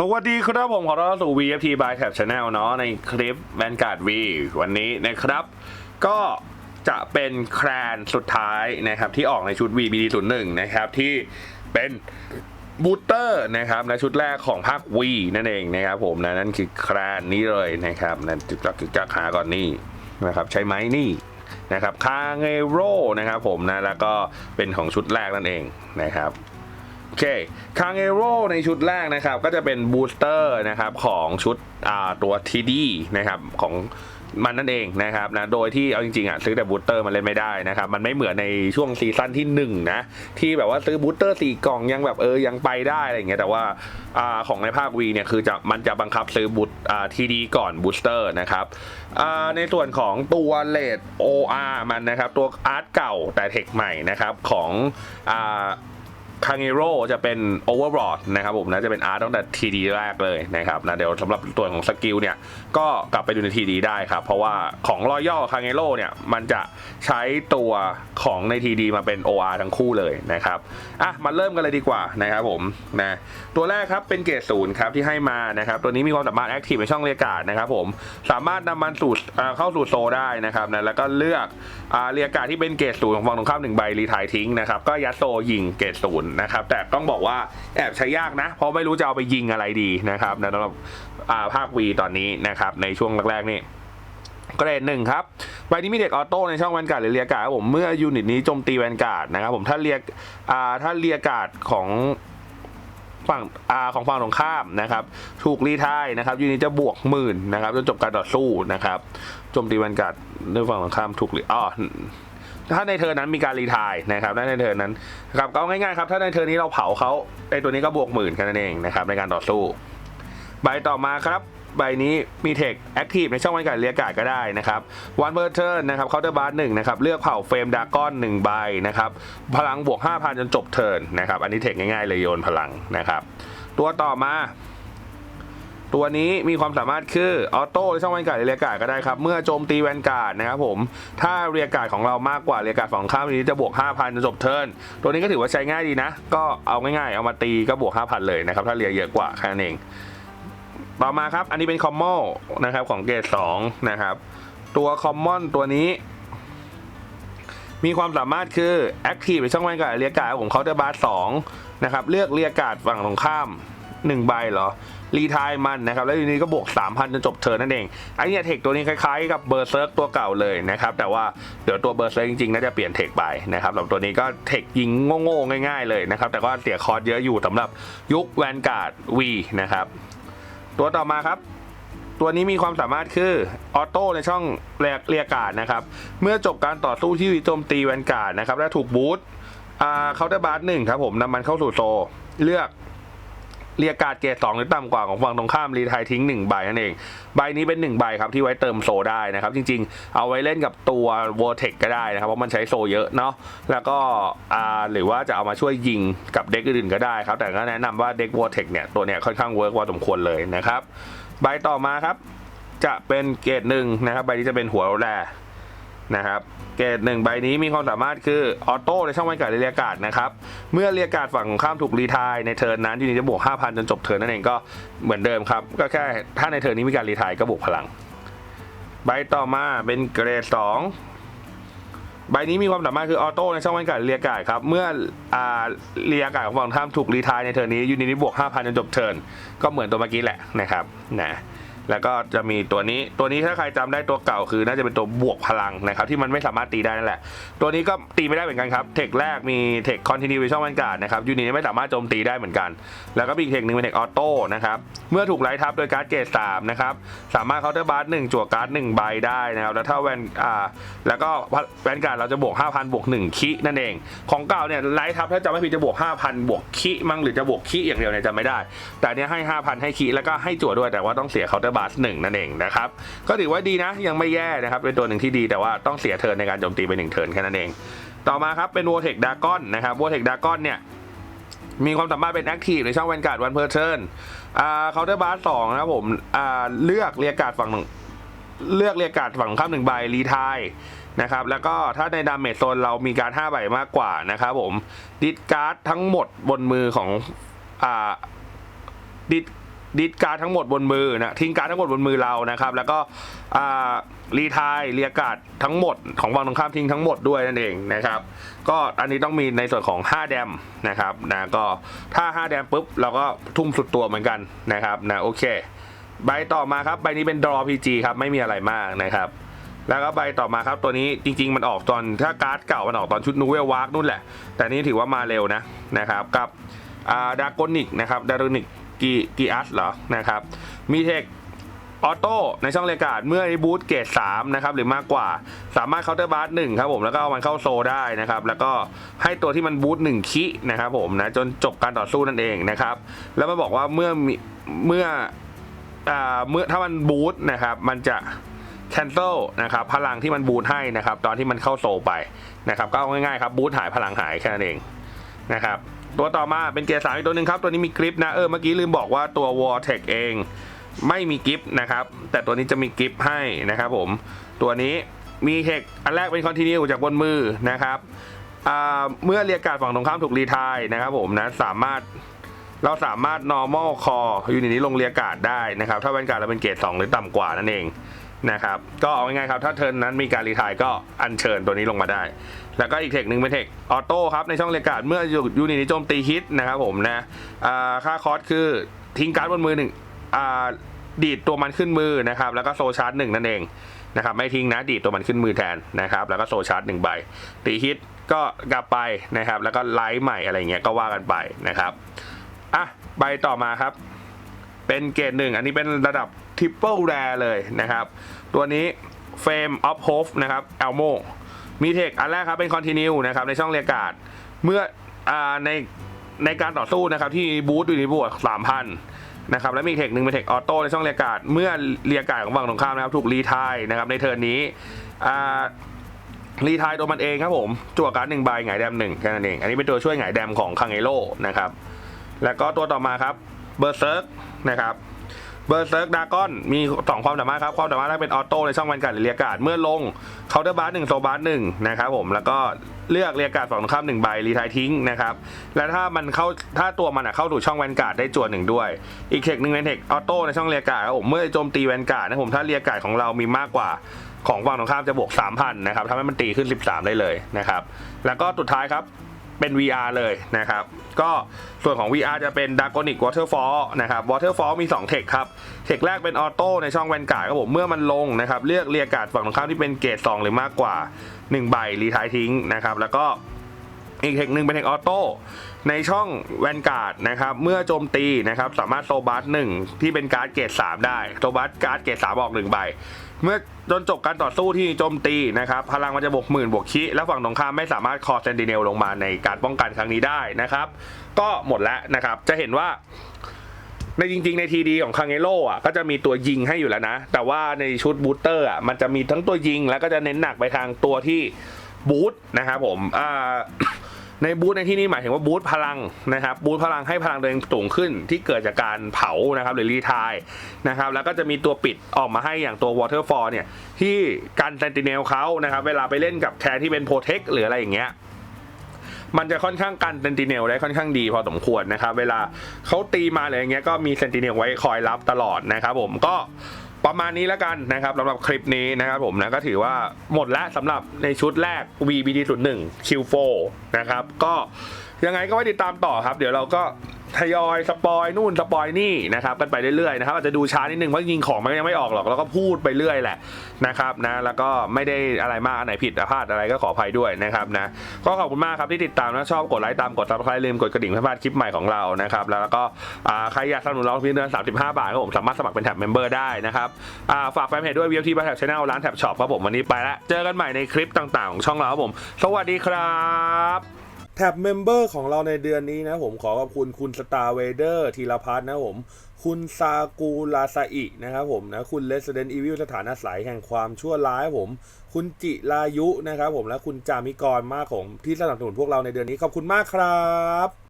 สวัสดีครับผมขอต้อนรับสู่ VFT by Tab Channel เนาะในคลิป Vanguard V วันนี้นะครับ ก็จะเป็นแครนสุดท้ายนะครับ ที่ออกในชุด VBD01 นะครับ ที่เป็นบูตเตอร์นะครับในชุดแรกของภาค V นั่นเองนะครับผมนะนั่นคือแครนนี้เลยนะครับนั่นจุกจักจุกจักหาก่อนนี่นะครับใช้ไหมนี่นะครับคาเงโรนะครับผมนะแล้วก็เป็นของชุดแรกนั่นเองนะครับ โอเคคางเอโรในชุดแรกนะครับ ก็จะเป็นบูสเตอร์นะครับของชุดตัว TD นะครับของมันนั่นเองนะครับนะโดยที่เอาจริงๆอะซื้อแต่บูสเตอร์มันเล่นไม่ได้นะครับมันไม่เหมือนในช่วงซีซั่นที่1นะที่แบบว่าซื้อบูสเตอร์สี่กล่องยังแบบเออยังไปได้อะไรอย่างเงี้ยแต่ว่าอของในภาควีเนี่ยคือจะมันจะบังคับซื้อบูตทีดีก่อนบูสเตอร์นะครับในส่วนของตัวเลด OR มันนะครับตัวอาร์ตเก่าแต่เทคใหม่นะครับของอ คางเอโรจะเป็นโอเวอร์บอร์ดนะครับผมนะจะเป็นอาร์ตตั้งแต่ทีดีแรกเลยนะครับนะเดี๋ยวสำหรับตัวของสกิลเนี่ยก็กลับไปดูในทีดีได้ครับ เพราะว่าของรอยัลคางเอโรเนี่ยมันจะใช้ตัวของในทีดีมาเป็น OR ทั้งคู่เลยนะครับอะมาเริ่มกันเลยดีกว่านะครับผมนะตัวแรกครับเป็นเกรดศูนย์ครับที่ให้มานะครับตัวนี้มีความสามารถแอคทีฟในช่องเรียการ์ดนะครับผมสามารถนำมันสู่เข้าสู่โซได้นะครับนะแล้วก็เลือกอเรียการ์ดที่เป็นเกรดศูนย์ของฝั่งตรงข้ามหนึ่งใบรีทายทิ้งนะครับก็ยัดโซยิงเกรดศูนย์นะครับ แต่ต้องบอกว่าแอบใช้ยากนะ เพราะไม่รู้จะเอาไปยิงอะไรดีนะครับนะสำหรับภาควีตอนนี้นะครับ ในช่วงแรกๆนี่กรดหนึ่งครับใบนี้มีเด็กออโต้ในช่องแวนการ์ดหรือเรียกการ์ดครับผมเมื่อยูนิตนี้โจมตีแวนการ์ดนะครับผมถ้าเรียกอ่าถ้าเรียกการ์ดของฝั่งอ่าของฝั่งตรงข้ามนะครับ ถูกรีไทายนะครับยูนิตจะบวกหมื่นนะครับจนจบการต่อสู้นะครับโจมตีแวนการ์ดด้วยฝั่งตรงข้ามถูกรีอ๋อ ถ้าในเทอร์นั้นมีการรีทายนะครับถ้าในเทอร์นั้นครับก็ง่ายๆครับ ถ้าในเทอร์นี้เราเผาเขาไอตัวนี้ก็บวกหมื่นแค่นั้นเองนะครับในการต่อสู้ ใบต่อมาครับ ใบนี้มีเทคแอคทีฟในช่องวันการเรียกการ์ดก็ได้นะครับวันเ r อร์เทิร์นนะครับเคาน์เตอร์บาร์หนึ่งนะครับเลือกเผ่าเฟรมดากอนหนึ่งใบนะครับพลังบวก 5,000 จนจบเทิร์นนะครับอันนี้เทคง่ายๆเลยโยนพลังนะครับตัวต่อมา ตัวนี้มีความสามารถคือออโต้ในช่องแวนการ์ดเรียกาดก็ได้ครับ เมื่อโจมตีแวนการ์ดนะครับผม ถ้าเรียกาดของเรามากกว่าเรียกาดฝั่งข้ามนี้จะบวก 5,000จนจบเทิร์นตัวนี้ก็ถือว่าใช้ง่ายดีนะ ก็เอาง่ายๆ เอามาตีก็บวก 5,000 เลยนะครับ ถ้าเรียเยอะกว่าแค่นั้นเอง ต่อมาครับ อันนี้เป็นคอมมอนนะครับของเกรด2นะครับ ตัวคอมมอนตัวนี้มีความสามารถคือ Active ในช่องแวนการ์ดเรียกาดของเขาจะบาร์สองนะครับ เลือกเรียกาดฝั่งตรงข้าม1ใบเหรอรีทายมันนะครับ แล้วทีนี้ก็บวก 3,000 จนจบเทิร์นนั่นเองไอเนี่ยเทคตัวนี้คล้ายๆกับเบอร์เซิร์กตัวเก่าเลยนะครับ แต่ว่าเดี๋ยวตัวเบอร์เซิร์กจริงๆ น่าจะเปลี่ยนเทคไปนะครับสำหรับตัวนี้ก็เทคยิงโง่ๆง่ายๆเลยนะครับ แต่ก็เสียคอร์สเยอะอยู่สำหรับยุคแวนการ์ดวีนะครับ ตัวต่อมาครับตัวนี้มีความสามารถคือออโต้ในช่องเรียกเรียการ์ดนะครับ เมื่อจบการต่อสู้ที่โจมตีแวนการ์ดนะครับ และถูกบูทอ่าเคาน์เตอร์บาร์หนึ่งครับผมนำมันเข้าสู่โซ เลือก เรียกการ์ดเกรดสองหรือต่ำกว่าของฝั่งตรงข้ามรีไทายทิ้งหนึ่งใบนั่นเอง ใบนี้เป็นหนึ่งใบครับที่ไว้เติมโซได้นะครับ จริงๆ เอาไว้เล่นกับตัววอ r เทคก็ได้นะครับ เพราะมันใช้โซเยอะเนาะแล้วก็อ่าหรือว่าจะเอามาช่วยยิงกับเด็กอื่นๆก็ได้ครับ แต่ก็แนะนำว่าเด็กวอ r เทคเนี่ยตัวเนี้ยค่อนข้างเวิร์กพอสมควรเลยนะครับ ใบต่อมาครับ จะเป็นเกรดหนึ่งนะครับ ใบนี้จะเป็นหัวแร นะครับเกรดหนึ่งใบนี้มีความสามารถคือออโต้ในช่องวันการเรียการ์ดนะครับ เมื่อเรียการ์ดฝั่งของข้ามถูกรีไทายในเทิร์นนั้นที่นี้จะบวก 5,000 จนจบเทิร์นนั่นเองก็เหมือนเดิมครับ ก็แค่ถ้าในเทิร์นนี้มีการรีไทายก็บวกพลัง ใบต่อมาเป็นเกรดสองใบนี้มีความสามารถคือออโต้ในช่องวันการเรียการ์ดครับ เมื่ออ่าเรียการ์ดของฝั่งข้ามถูกรีไทายในเทิร์นนี้ยูนิตนี้บวก 5,000 จนจบเทิร์นก็เหมือนตัวเมื่อกี้แหละนะครับนะ แล้วก็จะมีตัวนี้ตัวนี้ถ้าใครจำได้ตัวเก่าคือ น่าจะเป็นตัวบวกพลังนะครับที่มันไม่สามารถตีได้นั่นแหละ ตัวนี้ก็ตีไม่ได้เหมือนกันครับ เทคแรกมีเทคคอนติเนียช่องวันการ์ดนะครับยูนิตไม่สามารถโจมตีได้เหมือนกัน แล้วก็มีอีกเทคหนึ่งเป็นเทคออโต้นะครับเมื่อถูกไล่ทับโดยการ์ดเกรดสามนะครับสามารถเคาน์เตอร์บาร์หนึ่งจั่วการ์ดหนึ่งใบได้นะครับแล้วถ้าแวนอ่าแล้วก็แวนการ์ดเราจะบวก5,000บวก1คินั่นเอง ของเก่าเนี่ยไล่ทับถ้าจำไม่ผิดจะบวก5,000บวกคิมั้งหรือจะบวกคิอย่างเดียวเนี่ยจำไม่ได้ แต่เนี้ยให้5,000ให้คิแล้วก็ให้จั่วด้วยแต่ว่าต้องเสียเคาน์เตอร์บาร์หนึ่งนั่นเองนะครับก็ถือว่าดีนะยังไม่แย่นะครับเป็นตัวหนึ่งที่ดีแต่ว่าต้องเสียเทิร์นในการโจมตีไปหนึ่งเทิร์นแค่นั้นเอง ต่อมาครับเป็น v o r t e x Dragon นะครับ v o r t e x Dragon เนี่ยมีความสามารถเป็นแอคทีฟในช่องแวนการ์ดวันเพอร์เทิร์นอ่าเคาน์เตอร์บาร์สองนะครับผมอ่าเลือกเรียกการ์ดฝั่งเลือกเรียกการ์ดฝั่งข้ามหนึ่งใบรีทายนะครับแล้วก็ถ้าในดาเมจโซนเรามีการด5ใบมากกว่านะครับผมดิสการ์ดทั้งหมดบนมือของอ่าดิส ดิสการ์ทั้งหมดบนมือนะทิ้งการ์ทั้งหมดบนมือเรานะครับ แล้วก็รีทายเรียกาดทั้งหมดของฝั่งตรงข้ามทิ้งทั้งหมดด้วยนั่นเองนะครับ ก็อันนี้ต้องมีในส่วนของ 5 แดมนะครับนะก็ถ้า 5 แดมปุ๊บเราก็ทุ่มสุดตัวเหมือนกันนะครับนะโอเค ใบต่อมาครับใบนี้เป็น draw PG ครับไม่มีอะไรมากนะครับแล้วก็ใบต่อมาครับตัวนี้จริง ๆ มันออกตอนถ้าการ์ดเก่ามันออกตอนชุดนูเวลวาร์กนู่นแหละ แต่นี่ถือว่ามาเร็วนะนะครับกับดากอนิกนะครับดากอนิก กีกีอัสเหรอนะครับมีเทคออโต้ในช่องเรยกการ์ดเมื่อบูทเกรด3นะครับหรือมากกว่าสามารถเคาน์เตอร์บาร์หนึ่งครับผมแล้วก็เอามันเข้าโซได้นะครับแล้วก็ให้ตัวที่มันบูทหนึ่งคินะครับผมนะจนจบการต่อสู้นั่นเองนะครับแล้วมาบอกว่าเมื่อเมื่อเมื่อถ้ามันบูทนะครับมันจะ cancel นะครับพลังที่มันบูทให้นะครับตอนที่มันเข้าโซไปนะครับก็ง่ายๆครับบูทหายพลังหายแค่นั้นเองนะครับ ตัวต่อมาเป็นเกียร์สามอีกตัวหนึ่งครับ ตัวนี้มีกริปนะเออเมื่อกี้ลืมบอกว่าตัว w a r t e c เองไม่มีกิฟต์นะครับ แต่ตัวนี้จะมีกิฟต์ให้นะครับผม ตัวนี้มีเทคอันแรกเป็นคอนติเนียจากบนมือนะครับเมื่อเรียกการฝั่งตรงข้ามถูกรีทายนะครับผมนะสามารถเราสามารถ normal call ยูนิตนี้ลงเรียการ์ดได้นะครับ ถ้าแวนการ์ดเราเป็นเกรด2หรือต่ำกว่านั่นเอง นะครับก็เอาง่ายๆครับถ้าเทิร์นนั้นมีการรีทายก็อัญเชิญตัวนี้ลงมาได้ แล้วก็อีกเทคหนึ่งเป็นเทคออโต้ครับในช่องเรกการ์ดเมื่อยูนิตนี้โจมตีฮิตนะครับผมนะค่าคอสคือทิ้งการ์ดบนมือหนึ่งดีดตัวมันขึ้นมือนะครับแล้วก็โซชาร์จหนึ่งนั่นเองนะครับไม่ทิ้งนะดีดตัวมันขึ้นมือแทนนะครับแล้วก็โซชาร์จหนึ่งใบตีฮิตก็กลับไปนะครับแล้วก็ไลฟ์ใหม่อะไรเงี้ยก็ว่ากันไปนะครับอะใบต่อมาครับ เป็นเกรดหนึ่งอันนี้เป็นระดับ ทริปเปิลแรเลยนะครับ ตัวนี้เฟมออฟโฮฟนะครับเอลโมมีเทคอันแรกครับเป็นคอนติเนียนะครับในช่องเรียการ์ดเมื่ออในในการต่อสู้นะครับที่บูธอยู่ในบวกสามพันนะครับและมีเทคหนึ่งเป็นเทคออโต้ในช่องเรียการ์ดเมื่อเรียการ์ดของฝั่งตรงข้ามนะครับถูกรีทายนะครับในเทิร์นนี้อ่ารีทายตัวมันเองครับผมจั่วการ์ดหนึ่งใบหงายแดมหนึ่งแค่นั้นเอง อันนี้เป็นตัวช่วยหงายแดมของคังเอโร่นะครับแล้วก็ตัวต่อมาครับเบอร์เซิร์กนะครับ เบอร์เซิร์กดากอนมีสองความสามารถครับ ความสามารถแรกเป็นออโต้ในช่องวันการ์ดหรือเรียการเมื่อลงเคาน์เตอร์บาร์หนึ่งโซบาร์หนึ่งนะครับผมแล้วก็เลือกเรียการฝั่งตรงข้ามหนึ่งใบรีทายทิ้งนะครับและถ้ามันเข้าถ้าตัวมันเข้าสู่ช่องแวนการ์ดได้จวนหนึ่งด้วย อีกเทคหนึ่งเป็นเทคออโต้ในช่องเรียการ์ดครับผมเมื่อโจมตีแวนการ์ดนะผมถ้าเรียการของเรามีมากกว่าของฝั่งตรงข้ามจะบวก3,000นะครับทำให้มันตีขึ้น 13 ได้เลยนะครับแล้วก็สุดท้ายครับ เป็น VR เลยนะครับ ก็ส่วนของ VR จะเป็น Draconic Waterfall นะครับ Waterfall มี2เทคครับ เทคแรกเป็นออโต้ในช่องแวนการ์ดครับผม เมื่อมันลงนะครับ เลือกเรียกาดฝั่งตรงข้ามที่เป็นเกรด2หรือมากกว่า 1 ใบรีทายทิ้งนะครับ แล้วก็อีกเทคหนึ่งเป็นเทคออโต้ ในช่องแวนการ์ดนะครับเมื่อโจมตีนะครับสามารถโซบัสหนึ่งที่เป็นการ์ดเกรดสามได้โซบัสการ์ดเกรดสามออกหนึ่งใบ เมื่อจนจบการต่อสู้ที่โจมตีนะครับพลังมันจะบวกหมื่นบวกคิและฝั่งตรงข้ามไม่สามารถคอเซนติเนลลงมาในการป้องกันครั้งนี้ได้นะครับ ก็หมดแล้วนะครับจะเห็นว่าในจริงๆ ในทีดีของคังเอโร่อะก็จะมีตัวยิงให้อยู่แล้วนะ แต่ว่าในชุดบูสเตอร์อะมันจะมีทั้งตัวยิงแล้วก็จะเน้นหนักไปทางตัวที่บูสนะครับผมอ่า ในบูธในที่นี้หมายถึงว่าบูธพลังนะครับบูธพลังให้พลังตัวเองสูงขึ้นที่เกิดจากการเผานะครับหรือรีทายนะครับแล้วก็จะมีตัวปิดออกมาให้อย่างตัว Waterfall เนี่ยที่กันเซนติเนลเขานะครับเวลาไปเล่นกับแทนที่เป็นโปรเทคหรืออะไรอย่างเงี้ยมันจะค่อนข้างกันเซนติเนลได้ค่อนข้างดีพอสมควรนะครับเวลาเขาตีมาอะไรอย่างเงี้ยก็มีเซนติเนลไว้คอยรับตลอดนะครับผมก็ ประมาณนี้แล้วกันนะครับสำหรับคลิปนี้นะครับผมนะก็ถือว่าหมดแล้วสำหรับในชุดแรก VBD 0 1 Q4 นะครับก็ยังไงก็ไว้ติดตามต่อครับ เดี๋ยวเราก็ ทยอยสปอยนู่นสปอยนี่นะครับกันไปเรื่อยๆนะครับอาจจะดูช้านิดนึงเพราะยิงของมันยังไม่ออกหรอกเราก็พูดไปเรื่อยแหละนะครับนะแล้วก็ไม่ได้อะไรมากอันไหนผิดพลาดอะไรก็ขออภัยด้วยนะครับนะก็ขอบคุณมากครับที่ติดตามนะชอบกดไลค์ตามกดซับสไครต์ลืมกดกระดิ่งเพื่อไม่พลาดคลิปใหม่ของเรานะครับแล้วก็ใครอยากสนับสนุนเราเพียงเดือน35บาทครับผมสามารถสมัครเป็นแท็บเมมเบอร์ได้นะครับฝากแฟนเพจด้วย VFT บายแท็บชาแนลร้านแท็บช็อปครับผมวันนี้ไปแล้วเจอกันใหม่ในคลิปต่างๆของช่องเราครับผม สวัสดีครับ แท็บเมมเบอร์ของเราในเดือนนี้นะผมขอขอบคุณคุณสตาร์เวเดอร์ธีรพัฒน์นะผม คุณซากูลาซาอินะครับผมนะคุณ Resident Evil สถานอายแห่งความชั่วร้ายผม คุณจิรายุนะครับผมและคุณจามิกรมากของที่สนับสนุนพวกเราในเดือนนี้ขอบคุณมากครับ